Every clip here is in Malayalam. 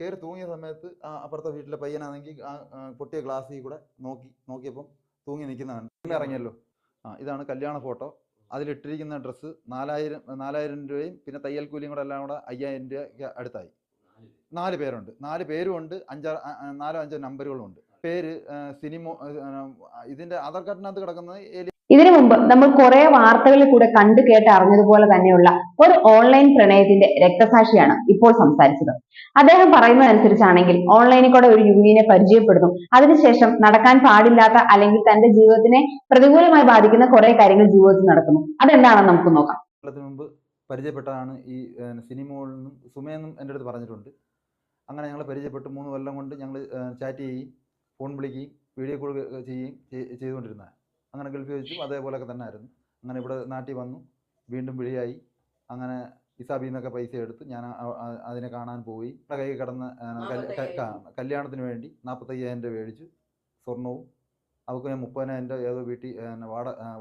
കയറി തൂങ്ങിയ സമയത്ത് ആ അപ്പുറത്തെ വീട്ടിലെ പയ്യനാണെങ്കിൽ ആ പൊട്ടിയ ഗ്ലാസ്സിൽ കൂടെ നോക്കി നോക്കിയപ്പം തൂങ്ങി നിൽക്കുന്നതാണ്. ഇറങ്ങിയല്ലോ. ആ ഇതാണ് കല്യാണ ഫോട്ടോ അതിലിട്ടിരിക്കുന്ന ഡ്രസ്സ് നാലായിരം നാലായിരം രൂപയും പിന്നെ തയ്യൽ കൂലിയും കൂടെ എല്ലാം കൂടെ അയ്യായിരം രൂപ അടുത്തായി. നാല് പേരുണ്ട്. നാല് പേരും ഉണ്ട് അഞ്ചാറ് നാലോ അഞ്ചോ നമ്പറുകളും ഉണ്ട്. പേര് സിനിമ ഇതിന്റെ ആധാർ കാർഡിനകത്ത് കിടക്കുന്നത് ഇതിനു മുമ്പ് നമ്മൾ കുറെ വാർത്തകളിൽ കൂടെ കണ്ടു കേട്ട് അറിഞ്ഞതുപോലെ തന്നെയുള്ള ഒരു ഓൺലൈൻ പ്രണയത്തിന്റെ രക്തസാക്ഷിയാണ് ഇപ്പോൾ സംസാരിച്ചത്. അദ്ദേഹം പറയുന്നതനുസരിച്ചാണെങ്കിൽ ഓൺലൈനിൽ കൂടെ ഒരു യുവതിയെ പരിചയപ്പെടുന്നു. അതിനുശേഷം നടക്കാൻ പാടില്ലാത്ത അല്ലെങ്കിൽ തന്റെ ജീവിതത്തിനെ പ്രതികൂലമായി ബാധിക്കുന്ന കുറെ കാര്യങ്ങൾ ജീവിതത്തിൽ നടക്കുന്നു. അതെന്താണെന്ന് നമുക്ക് നോക്കാം. മുമ്പ് പരിചയപ്പെട്ടതാണ് ഈ സിനിമകളിൽ നിന്നും സുമയെന്നും എന്റെ അടുത്ത് പറഞ്ഞിട്ടുണ്ട്. അങ്ങനെ ഞങ്ങൾ പരിചയപ്പെട്ട്. മൂന്ന് കൊല്ലം കൊണ്ട് ഞങ്ങൾ ചാറ്റ് ചെയ്യുകയും ഫോൺ വിളിക്കുകയും വീഡിയോ കോൾ ചെയ്യുകയും ചെയ്- ചെയ്തുകൊണ്ടിരുന്നത് അങ്ങനെ ഗൾഫിൽ വെച്ചു. അതേപോലെയൊക്കെ തന്നെ ആയിരുന്നു അങ്ങനെ ഇവിടെ നാട്ടിൽ വന്നു. വീണ്ടും വിളിയായി. അങ്ങനെ ഇസാബിൽ നിന്നൊക്കെ പൈസ എടുത്ത് ഞാൻ അതിനെ കാണാൻ പോയി. കൈ കടന്ന് കല്യാണത്തിന് വേണ്ടി നാൽപ്പത്തയ്യായിരം രൂപ മേടിച്ചു സ്വർണവും അവർക്ക് ഞാൻ മുപ്പതിനായിരം രൂപ ഏതോ വീട്ടിൽ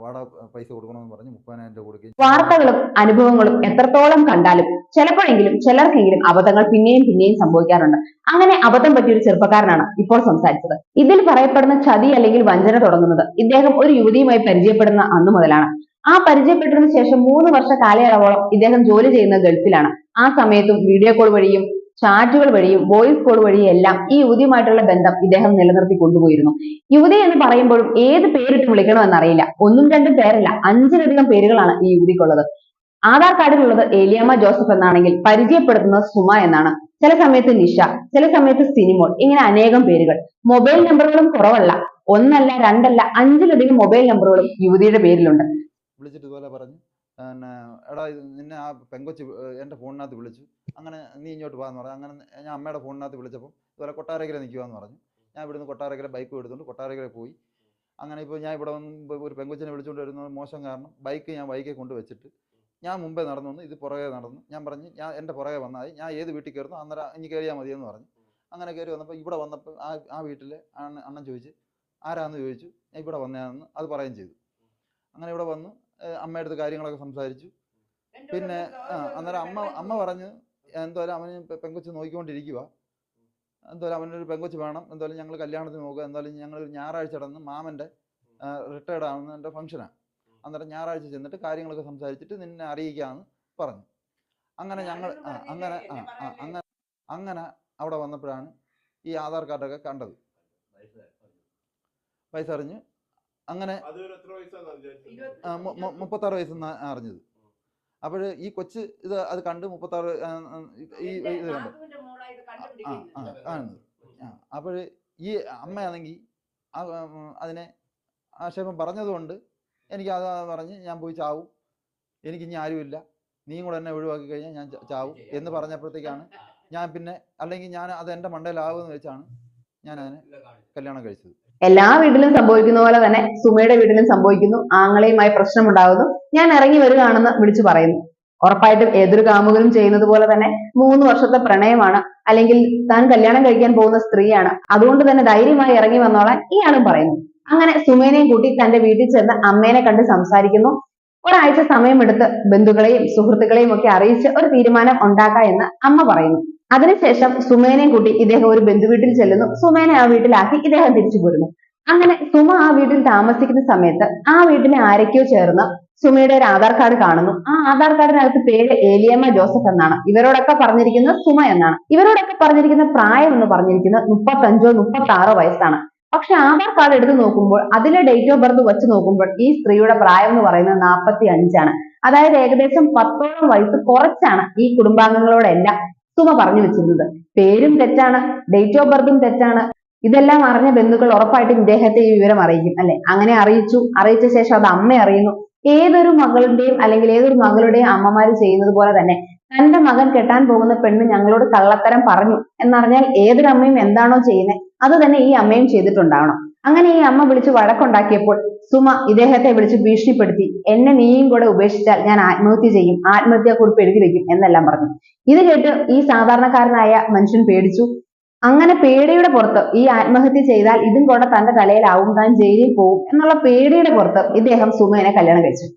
വാടക പൈസ കൊടുക്കണമെന്ന് പറഞ്ഞ് മുപ്പതിനായിരം രൂപ കൊടുക്കുകയും വാർത്തകളും അനുഭവങ്ങളും എത്രത്തോളം കണ്ടാലും ചിലപ്പോഴെങ്കിലും ചിലർക്കെങ്കിലും അബദ്ധങ്ങൾ പിന്നെയും പിന്നെയും സംഭവിക്കാറുണ്ട്. അങ്ങനെ അബദ്ധം പറ്റിയ ഒരു ചെറുപ്പക്കാരനാണ് ഇപ്പോൾ സംസാരിച്ചത്. ഇതിൽ പറയപ്പെടുന്ന ചതി അല്ലെങ്കിൽ വഞ്ചന തുടങ്ങുന്നത് ഇദ്ദേഹം ഒരു യുവതിയുമായി പരിചയപ്പെടുന്ന അന്നു മുതലാണ്. ആ പരിചയപ്പെട്ടതിന് ശേഷം മൂന്ന് വർഷ കാലയളവോളം ഇദ്ദേഹം ജോലി ചെയ്യുന്ന ഗൾഫിലാണ്. ആ സമയത്തും വീഡിയോ കോൾ വഴിയും ചാറ്റുകൾ വഴിയും വോയിസ് കോൾ വഴിയും എല്ലാം ഈ യുവതിയുമായിട്ടുള്ള ബന്ധം ഇദ്ദേഹം നിലനിർത്തി കൊണ്ടുപോയിരുന്നു. യുവതി എന്ന് പറയുമ്പോഴും ഏത് പേരിട്ട് വിളിക്കണമെന്ന് അറിയില്ല ഒന്നും രണ്ടും പേരല്ല അഞ്ചിലധികം പേരുകളാണ് ഈ യുവതിക്കുള്ളത്. ആധാർ കാർഡിലുള്ളത് ഏലിയാമ്മ ജോസഫ് എന്നാണെങ്കിൽ പരിചയപ്പെടുത്തുന്നത് സുമ എന്നാണ്. ചില സമയത്ത് നിഷ ചില സമയത്ത് സിനിമോൾ ഇങ്ങനെ അനേകം പേരുകൾ. മൊബൈൽ നമ്പറുകളും കുറവല്ല ഒന്നല്ല രണ്ടല്ല അഞ്ചിലധികം മൊബൈൽ നമ്പറുകളും യുവതിയുടെ പേരിലുണ്ട്. വിളിച്ചിട്ട് പറഞ്ഞു. പിന്നെ എടാ ഇത് നിന്നെ ആ പെങ്കൊച്ച് എന്റെ ഫോണിനകത്ത് വിളിച്ചു. അങ്ങനെ നീ ഇങ്ങോട്ട് വാന്ന് പറഞ്ഞു. അങ്ങനെ ഞാൻ അമ്മയുടെ ഫോണിനകത്ത് വിളിച്ചപ്പോൾ ഇതുപോലെ കൊട്ടാരക്കര നിൽക്കുവാന്ന് പറഞ്ഞു. ഞാൻ ഇവിടുന്ന് കൊട്ടാരക്കര ബൈക്ക് എടുത്തുകൊണ്ട് കൊട്ടാരക്കര പോയി. അങ്ങനെ ഇപ്പോൾ ഞാൻ ഇവിടെ വന്ന് ഒരു പെങ്കൊച്ചിനെ വിളിച്ചുകൊണ്ട് വരുന്നത് മോശം കാരണം ബൈക്ക് ഞാൻ ബൈക്കിൽ കൊണ്ട് വെച്ചിട്ട് ഞാൻ മുമ്പേ നടന്നു വന്നു ഇത് പുറകെ നടന്നു. ഞാൻ പറഞ്ഞു ഞാൻ എന്റെ പുറകെ വന്നായി. ഞാൻ ഏത് വീട്ടിൽ കയറുന്നു അന്നേരം ഇനി കയറിയാൽ മതിയെന്ന് പറഞ്ഞു. അങ്ങനെ കയറി വന്നപ്പോൾ ഇവിടെ വന്നപ്പോൾ ആ ആ അണ്ണൻ അണ്ണൻ ചോദിച്ച് ആരാന്ന്? ചോദിച്ചു. ഞാൻ ഇവിടെ വന്നതാണെന്ന് അത് പറയുകയും ചെയ്തു. അങ്ങനെ ഇവിടെ വന്നു. ഏഹ് അമ്മയുടെ അടുത്ത് കാര്യങ്ങളൊക്കെ സംസാരിച്ചു. പിന്നെ ആ അന്നേരം അമ്മ അമ്മ പറഞ്ഞ് എന്തായാലും അവന് പെങ്കൊച്ച് നോക്കിക്കൊണ്ടിരിക്കുക എന്തായാലും അവനൊരു പെങ്കൊച്ച് വേണം. എന്തായാലും ഞങ്ങൾ കല്യാണത്തിന് നോക്കുക എന്തായാലും ഞങ്ങൾ ഞായറാഴ്ച നടന്ന് മാമന്റെ റിട്ടയർഡ് ആവുന്നതിന്റെ ഫംഗ്ഷനാണ് അന്നേരം ഞായറാഴ്ച ചെന്നിട്ട് കാര്യങ്ങളൊക്കെ സംസാരിച്ചിട്ട് നിന്നെ അറിയിക്കാമെന്ന് പറഞ്ഞു. അങ്ങനെ ഞങ്ങൾ ആ അങ്ങനെ ആ ആ അങ്ങനെ അങ്ങനെ അവിടെ വന്നപ്പോഴാണ് ഈ ആധാർ കാർഡൊക്കെ കണ്ടത്. പൈസ അറിഞ്ഞ്. അങ്ങനെ മുപ്പത്താറ് വയസ്സെന്ന് അറിഞ്ഞത്. അപ്പോൾ ഈ കൊച്ച് ഇത് അത് കണ്ട് മുപ്പത്താറ് ഈ ഇത് കണ്ട്? ആ ആ കാണുന്നത് ആ അപ്പോൾ ഈ അമ്മയാണെങ്കിൽ അതിനെ ആക്ഷേപം പറഞ്ഞതുകൊണ്ട് എനിക്ക് അത് പറഞ്ഞ് ഞാൻ പോയി ചാവും. എനിക്ക് ഇനി ആരുമില്ല. നീയും കൂടെ എന്നെ ഒഴിവാക്കി കഴിഞ്ഞാൽ ഞാൻ ചാവും എന്ന് പറഞ്ഞപ്പോഴത്തേക്കാണ് ഞാൻ പിന്നെ അല്ലെങ്കിൽ ഞാൻ അത് എന്റെ മണ്ടയിലാവുമെന്ന് വെച്ചാണ് ഞാൻ അതിനെ കല്യാണം കഴിച്ചത്. എല്ലാ വീട്ടിലും സംഭവിക്കുന്ന പോലെ തന്നെ സുമയുടെ വീട്ടിലും സംഭവിക്കുന്നു. ആങ്ങളെയുമായി പ്രശ്നമുണ്ടാകുന്നു. ഞാൻ ഇറങ്ങി വരികയാണെന്ന് വിളിച്ചു പറയുന്നു. ഉറപ്പായിട്ടും ഏതൊരു കാമുകനും ചെയ്യുന്നത് പോലെ തന്നെ മൂന്ന് വർഷത്തെ പ്രണയമാണ്. അല്ലെങ്കിൽ താൻ കല്യാണം കഴിക്കാൻ പോകുന്ന സ്ത്രീയാണ്. അതുകൊണ്ട് തന്നെ ധൈര്യമായി ഇറങ്ങി വന്നോളാൻ ഇയാളും പറയുന്നു. അങ്ങനെ സുമേനെയും കൂട്ടി തന്റെ വീട്ടിൽ ചെന്ന് അമ്മേനെ കണ്ട് സംസാരിക്കുന്നു. ഒരാഴ്ച സമയമെടുത്ത് ബന്ധുക്കളെയും സുഹൃത്തുക്കളെയും ഒക്കെ അറിയിച്ച് ഒരു തീരുമാനം ഉണ്ടാക്കാം എന്ന് അമ്മ പറയുന്നു. അതിനുശേഷം സുമേനെ കൂട്ടി ഇദ്ദേഹം ഒരു ബന്ധുവീട്ടിൽ ചെല്ലുന്നു. സുമേനെ ആ വീട്ടിലാക്കി ഇദ്ദേഹം തിരിച്ചു പോരുന്നു. അങ്ങനെ സുമ ആ വീട്ടിൽ താമസിക്കുന്ന സമയത്ത് ആ വീട്ടിലെ ആരൊക്കെയോ ചേർന്ന് സുമയുടെ ഒരു ആധാർ കാർഡ് കാണുന്നു. ആ ആധാർ കാർഡിനകത്ത് പേര് ഏലിയമ്മ ജോസഫ് എന്നാണ്. ഇവരോടൊക്കെ പറഞ്ഞിരിക്കുന്നത് സുമ എന്നാണ്. ഇവരോടൊക്കെ പറഞ്ഞിരിക്കുന്ന പ്രായം എന്ന് പറഞ്ഞിരിക്കുന്നത് മുപ്പത്തഞ്ചോ മുപ്പത്തി ആറോ വയസ്സാണ്. പക്ഷെ ആധാർ കാർഡ് എടുത്ത് നോക്കുമ്പോൾ അതിലെ ഡേറ്റ് ഓഫ് ബർത്ത് വെച്ച് നോക്കുമ്പോൾ ഈ സ്ത്രീയുടെ പ്രായം എന്ന് പറയുന്നത് നാൽപ്പത്തി അഞ്ചാണ് അതായത് ഏകദേശം പത്തോളം വയസ്സ് കുറച്ചാണ് ഈ കുടുംബാംഗങ്ങളോടെല്ലാം സുമ പറഞ്ഞു വെച്ചിരുന്നത്. പേരും തെറ്റാണ് ഡേറ്റ് ഓഫ് ബർത്തും തെറ്റാണ്. ഇതെല്ലാം അറിഞ്ഞ ബന്ധുക്കൾ ഉറപ്പായിട്ടും ഇദ്ദേഹത്തെ ഈ വിവരം അറിയിക്കും അല്ലെ? അങ്ങനെ അറിയിച്ചു. അറിയിച്ച ശേഷം അത് അമ്മ അറിയുന്നു. ഏതൊരു മകളുടെയും അല്ലെങ്കിൽ ഏതൊരു മകളുടെയും അമ്മമാർ ചെയ്യുന്നത് പോലെ തന്നെ തന്റെ മകൻ കെട്ടാൻ പോകുന്ന പെണ്ണ് ഞങ്ങളോട് കള്ളത്തരം പറഞ്ഞു എന്നറിഞ്ഞാൽ ഏതൊരു അമ്മയും എന്താണോ ചെയ്യുന്നത് അത് തന്നെ ഈ അമ്മയും ചെയ്തിട്ടുണ്ടാവണം. അങ്ങനെ ഈ അമ്മ വിളിച്ച് വഴക്കുണ്ടാക്കിയപ്പോൾ സുമ ഇദ്ദേഹത്തെ വിളിച്ച് ഭീഷണിപ്പെടുത്തി. എന്നെ നീയും കൂടെ ഉപേക്ഷിച്ചാൽ ഞാൻ ആത്മഹത്യ ചെയ്യും. ആത്മഹത്യാക്കുറിപ്പ് എഴുതി വെക്കും എന്നെല്ലാം പറഞ്ഞു. ഇത് കേട്ട് ഈ സാധാരണക്കാരനായ മനുഷ്യൻ പേടിച്ചു. അങ്ങനെ പേടിയുടെ പുറത്ത് ഈ ആത്മഹത്യ ചെയ്താൽ ഇതും കൂടെ തന്റെ തലയിലാവും. താൻ ജയിലിൽ പോകും എന്നുള്ള പേടിയുടെ പുറത്ത് ഇദ്ദേഹം സുമേനെ കല്യാണം കഴിച്ചു.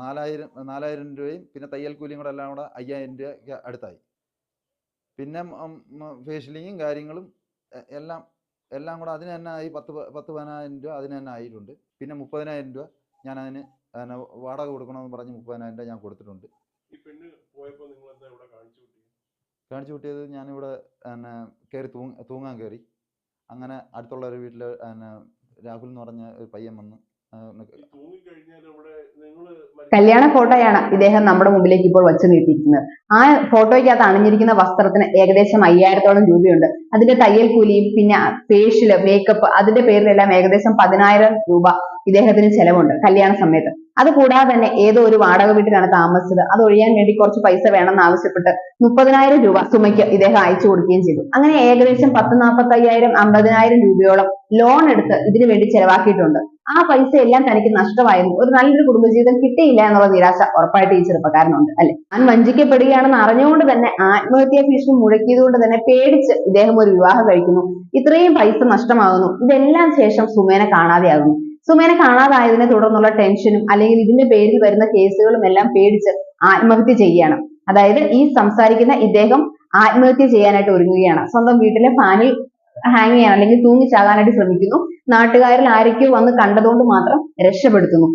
നാലായിരം നാലായിരം രൂപയും പിന്നെ തയ്യൽ കൂലിയും കൂടെ എല്ലാം കൂടെ അയ്യായിരം രൂപ അടുത്തായി. പിന്നെ ഫേഷ്യലിങ്ങും കാര്യങ്ങളും എല്ലാം എല്ലാം കൂടെ അതിന് തന്നെ ആയി പത്ത് പത്ത് പതിനായിരം രൂപ അതിന് തന്നെ ആയിട്ടുണ്ട്. പിന്നെ മുപ്പതിനായിരം രൂപ ഞാൻ അതിന് വാടക കൊടുക്കണമെന്ന് പറഞ്ഞ് മുപ്പതിനായിരം രൂപ ഞാൻ കൊടുത്തിട്ടുണ്ട്. കാണിച്ചു കൂട്ടി കാണിച്ചു കൂട്ടിയത് ഞാനിവിടെ പിന്നെ കയറി തൂങ്ങ തൂങ്ങാൻ കയറി അങ്ങനെ അടുത്തുള്ള ഒരു വീട്ടിൽ പിന്നെ രാഹുൽ എന്ന് പറഞ്ഞ ഒരു പയ്യൻ വന്ന് കല്യാണ ഫോട്ടോയാണ് ഇദ്ദേഹം നമ്മുടെ മുമ്പിലേക്ക് ഇപ്പോൾ വച്ചു നീട്ടിയിരിക്കുന്നത്. ആ ഫോട്ടോയ്ക്കകത്ത് അണിഞ്ഞിരിക്കുന്ന വസ്ത്രത്തിന് ഏകദേശം അയ്യായിരത്തോളം രൂപയുണ്ട്. അതിന്റെ തയ്യൽ കൂലിയും പിന്നെ ഫേഷ്യൽ മേക്കപ്പ് അതിന്റെ പേരിലെല്ലാം ഏകദേശം പതിനായിരം രൂപ ഇദ്ദേഹത്തിന് ചെലവുണ്ട് കല്യാണ സമയത്ത്. അത് കൂടാതെ തന്നെ ഏതോ ഒരു വാടക വീട്ടിലാണ് താമസിച്ചത്. അത് ഒഴിയാൻ വേണ്ടി കുറച്ച് പൈസ വേണമെന്ന് ആവശ്യപ്പെട്ട് മുപ്പതിനായിരം രൂപ സുമയ്ക്ക് ഇദ്ദേഹം അയച്ചു കൊടുക്കുകയും ചെയ്തു. അങ്ങനെ ഏകദേശം പത്ത് നാൽപ്പത്തി അയ്യായിരം അമ്പതിനായിരം രൂപയോളം ലോൺ എടുത്ത് ഇതിനു വേണ്ടി ചെലവാക്കിയിട്ടുണ്ട്. ആ പൈസ എല്ലാം തനിക്ക് നഷ്ടമായിരുന്നു. ഒരു നല്ലൊരു കുടുംബജീവിതം കിട്ടിയില്ല എന്നുള്ള നിരാശ ഉറപ്പായിട്ട് ഈ ചെറുപ്പക്കാരനുണ്ട് അല്ലെ? താൻ വഞ്ചിക്കപ്പെടുകയാണെന്ന് അറിഞ്ഞുകൊണ്ട് തന്നെ ആത്മഹത്യാ ഭീഷണി മുഴക്കിയതുകൊണ്ട് തന്നെ പേടിച്ച് ഇദ്ദേഹം ഒരു വിവാഹം കഴിക്കുന്നു. ഇത്രയും പൈസ നഷ്ടമാകുന്നു. ഇതെല്ലാം ശേഷം സുമേനെ കാണാതെയാകുന്നു. സുമേനെ കാണാതായതിനെ തുടർന്നുള്ള ടെൻഷനും അല്ലെങ്കിൽ ഇതിന്റെ പേരിൽ വരുന്ന കേസുകളും എല്ലാം പേടിച്ച് ആത്മഹത്യ ചെയ്യുകയാണ് അതായത് ഈ സംസാരിക്കുന്ന ഇദ്ദേഹം ആത്മഹത്യ ചെയ്യാനായിട്ട് ഒരുങ്ങുകയാണ്. സ്വന്തം വീട്ടിലെ ഫാനിൽ ഹാങ് ചെയ്യാൻ അല്ലെങ്കിൽ തൂങ്ങിച്ചാകാനായിട്ട് ശ്രമിക്കുന്നു. നാട്ടുകാരിൽ ആരൊക്കെയോ വന്ന് കണ്ടതുകൊണ്ട് മാത്രം രക്ഷപ്പെടുത്തുന്നു.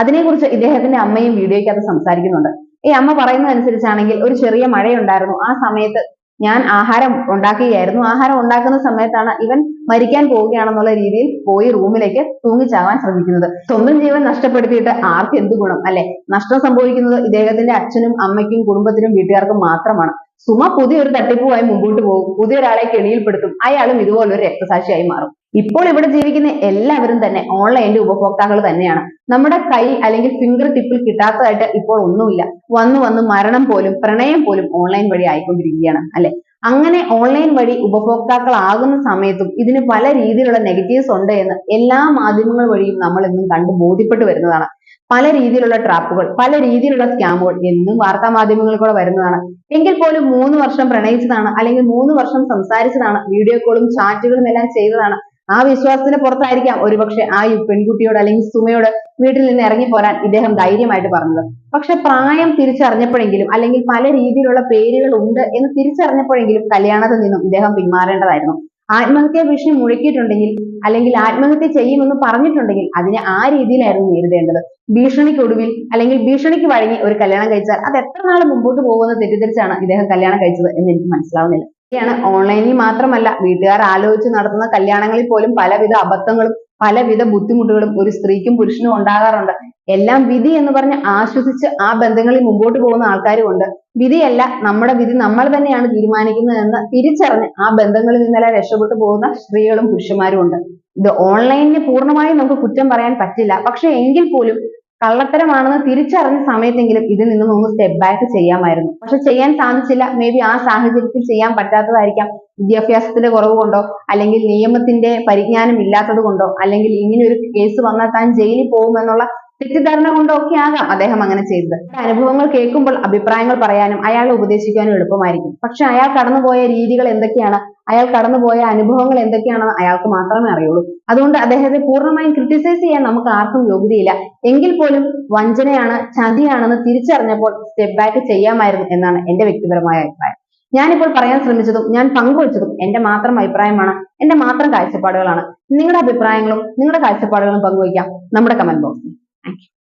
അതിനെക്കുറിച്ച് ഇദ്ദേഹത്തിന്റെ അമ്മയും വീഡിയോയ്ക്കകത്ത് സംസാരിക്കുന്നുണ്ട്. ഈ അമ്മ പറയുന്നതനുസരിച്ചാണെങ്കിൽ ഒരു ചെറിയ മഴയുണ്ടായിരുന്നു. ആ സമയത്ത് ഞാൻ ആഹാരം ഉണ്ടാക്കുകയായിരുന്നു. ആഹാരം ഉണ്ടാക്കുന്ന സമയത്താണ് ഇവൻ മരിക്കാൻ പോവുകയാണെന്നുള്ള രീതിയിൽ പോയി റൂമിലേക്ക് തൂങ്ങിച്ചാവാൻ ശ്രമിക്കുന്നത്. സ്വന്തം ജീവൻ നഷ്ടപ്പെടുത്തിയിട്ട് ആർക്ക് എന്ത് ഗുണം അല്ലെ? നഷ്ടം സംഭവിക്കുന്നത് ഇദ്ദേഹത്തിന്റെ അച്ഛനും അമ്മയ്ക്കും കുടുംബത്തിനും വീട്ടുകാർക്കും മാത്രമാണ്. സുമ പുതിയൊരു തട്ടിപ്പുമായി മുമ്പോട്ട് പോകും. പുതിയൊരാളെ കെണിയിൽപ്പെടുത്തും. അയാളും ഇതുപോലൊരു രക്തസാക്ഷിയായി മാറും. ഇപ്പോൾ ഇവിടെ ജീവിക്കുന്ന എല്ലാവരും തന്നെ ഓൺലൈനിന്റെ ഉപഭോക്താക്കൾ തന്നെയാണ്. നമ്മുടെ കൈ അല്ലെങ്കിൽ ഫിംഗർ ടിപ്പിൽ കിട്ടാത്തതായിട്ട് ഇപ്പോൾ ഒന്നുമില്ല. വന്നു വന്ന് മരണം പോലും പ്രണയം പോലും ഓൺലൈൻ വഴി ആയിക്കൊണ്ടിരിക്കുകയാണ് അല്ലെ? അങ്ങനെ ഓൺലൈൻ വഴി ഉപഭോക്താക്കളാകുന്ന സമയത്തും ഇതിന് പല രീതിയിലുള്ള നെഗറ്റീവ്സ് ഉണ്ട് എന്ന് എല്ലാ മാധ്യമങ്ങൾ വഴിയും നമ്മൾ ഇന്നും കണ്ട് ബോധ്യപ്പെട്ടു വരുന്നതാണ്. പല രീതിയിലുള്ള ട്രാപ്പുകൾ പല രീതിയിലുള്ള സ്കാമുകൾ എന്നും വാർത്താ മാധ്യമങ്ങളിൽ കൂടെ വരുന്നതാണ്. എങ്കിൽ പോലും മൂന്ന് വർഷം പ്രണയിച്ചതാണ് അല്ലെങ്കിൽ മൂന്ന് വർഷം സംസാരിച്ചതാണ് വീഡിയോ കോളും ചാറ്റുകളും എല്ലാം ചെയ്തതാണ്. ആ വിശ്വാസത്തിന് പുറത്തായിരിക്കാം ഒരുപക്ഷെ ആ പെൺകുട്ടിയോട് അല്ലെങ്കിൽ സുമയോട് വീട്ടിൽ നിന്ന് ഇറങ്ങി പോരാൻ ഇദ്ദേഹം ധൈര്യമായിട്ട് പറഞ്ഞത്. പക്ഷെ പ്രായം തിരിച്ചറിഞ്ഞപ്പോഴെങ്കിലും അല്ലെങ്കിൽ പല രീതിയിലുള്ള പേരുകൾ ഉണ്ട് എന്ന് തിരിച്ചറിഞ്ഞപ്പോഴെങ്കിലും കല്യാണത്തിൽ നിന്നും ഇദ്ദേഹം പിന്മാറേണ്ടതായിരുന്നു. ആത്മഹത്യാ ഭീഷണി മുഴക്കിയിട്ടുണ്ടെങ്കിൽ അല്ലെങ്കിൽ ആത്മഹത്യ ചെയ്യുമെന്ന് പറഞ്ഞിട്ടുണ്ടെങ്കിൽ അതിനെ ആ രീതിയിലായിരുന്നു നേരിടേണ്ടത്. ഭീഷണിക്കൊടുവിൽ അല്ലെങ്കിൽ ഭീഷണിക്ക് വഴങ്ങി ഒരു കല്യാണം കഴിച്ചാൽ അത് എത്ര നാൾ മുമ്പോട്ട് പോകുമെന്ന് തെറ്റിദ്ധരിച്ചാണ് ഇദ്ദേഹം കല്യാണം കഴിച്ചത് എന്ന് എനിക്ക് മനസ്സിലാവുന്നില്ല. ശരിയാണ് ഓൺലൈനിൽ മാത്രമല്ല വീട്ടുകാർ ആലോചിച്ച് നടത്തുന്ന കല്യാണങ്ങളിൽ പോലും പലവിധ അബദ്ധങ്ങളും പലവിധ ബുദ്ധിമുട്ടുകളും ഒരു സ്ത്രീക്കും പുരുഷനും ഉണ്ടാകാറുണ്ട്. എല്ലാം വിധി എന്ന് പറഞ്ഞ് ആശ്വസിച്ച് ആ ബന്ധങ്ങളിൽ മുമ്പോട്ട് പോകുന്ന ആൾക്കാരും ഉണ്ട്. വിധിയല്ല നമ്മുടെ വിധി നമ്മൾ തന്നെയാണ് തീരുമാനിക്കുന്നത് എന്ന് തിരിച്ചറിഞ്ഞ് ആ ബന്ധങ്ങളിൽ നിന്നെല്ലാം രക്ഷപ്പെട്ടു പോകുന്ന സ്ത്രീകളും പുരുഷന്മാരും ഉണ്ട്. ഇത് ഓൺലൈനിന് പൂർണമായും നമുക്ക് കുറ്റം പറയാൻ പറ്റില്ല. പക്ഷെ എങ്കിൽ പോലും കള്ളത്തരമാണെന്ന് തിരിച്ചറിഞ്ഞ സമയത്തെങ്കിലും ഇതിൽ നിന്നും ഒന്ന് സ്റ്റെപ്പ് ബാക്ക് ചെയ്യാമായിരുന്നു. പക്ഷെ ചെയ്യാൻ സാധിച്ചില്ല. മേ ബി ആ സാഹചര്യത്തിൽ ചെയ്യാൻ പറ്റാത്തതായിരിക്കാം. വിദ്യാഭ്യാസത്തിന്റെ കുറവ് കൊണ്ടോ അല്ലെങ്കിൽ നിയമത്തിന്റെ പരിജ്ഞാനം ഇല്ലാത്തത് കൊണ്ടോ അല്ലെങ്കിൽ ഇങ്ങനെ ഒരു കേസ് വന്നാൽ താൻ ജയിലിൽ പോകുമെന്നുള്ള തെറ്റിദ്ധാരണ കൊണ്ടൊക്കെ ആകാം അദ്ദേഹം അങ്ങനെ ചെയ്തത്. അനുഭവങ്ങൾ കേൾക്കുമ്പോൾ അഭിപ്രായങ്ങൾ പറയാനും അയാളെ ഉപദേശിക്കാനും എളുപ്പമായിരിക്കും. പക്ഷെ അയാൾ കടന്നുപോയ രീതികൾ എന്തൊക്കെയാണ്? അയാൾ കടന്നുപോയ അനുഭവങ്ങൾ എന്തൊക്കെയാണെന്ന് അയാൾക്ക് മാത്രമേ അറിയുള്ളൂ. അതുകൊണ്ട് അദ്ദേഹത്തെ പൂർണമായും ക്രിട്ടിസൈസ് ചെയ്യാൻ നമുക്ക് ആർക്കും യോഗ്യതയില്ല. എങ്കിൽ പോലും വഞ്ചനയാണ് ചതിയാണെന്ന് തിരിച്ചറിഞ്ഞപ്പോൾ സ്റ്റെപ്പ് ബാക്ക് ചെയ്യാമായിരുന്നു എന്നാണ് എന്റെ വ്യക്തിപരമായ അഭിപ്രായം. ഞാനിപ്പോൾ പറയാൻ ശ്രമിച്ചതും ഞാൻ പങ്കുവച്ചതും എന്റെ മാത്രം അഭിപ്രായമാണ് എന്റെ മാത്രം കാഴ്ചപ്പാടുകളാണ്. നിങ്ങളുടെ അഭിപ്രായങ്ങളും നിങ്ങളുടെ കാഴ്ചപ്പാടുകളും പങ്കുവയ്ക്കാം നമ്മുടെ കമന്റ് ബോക്സിൽ Thank you.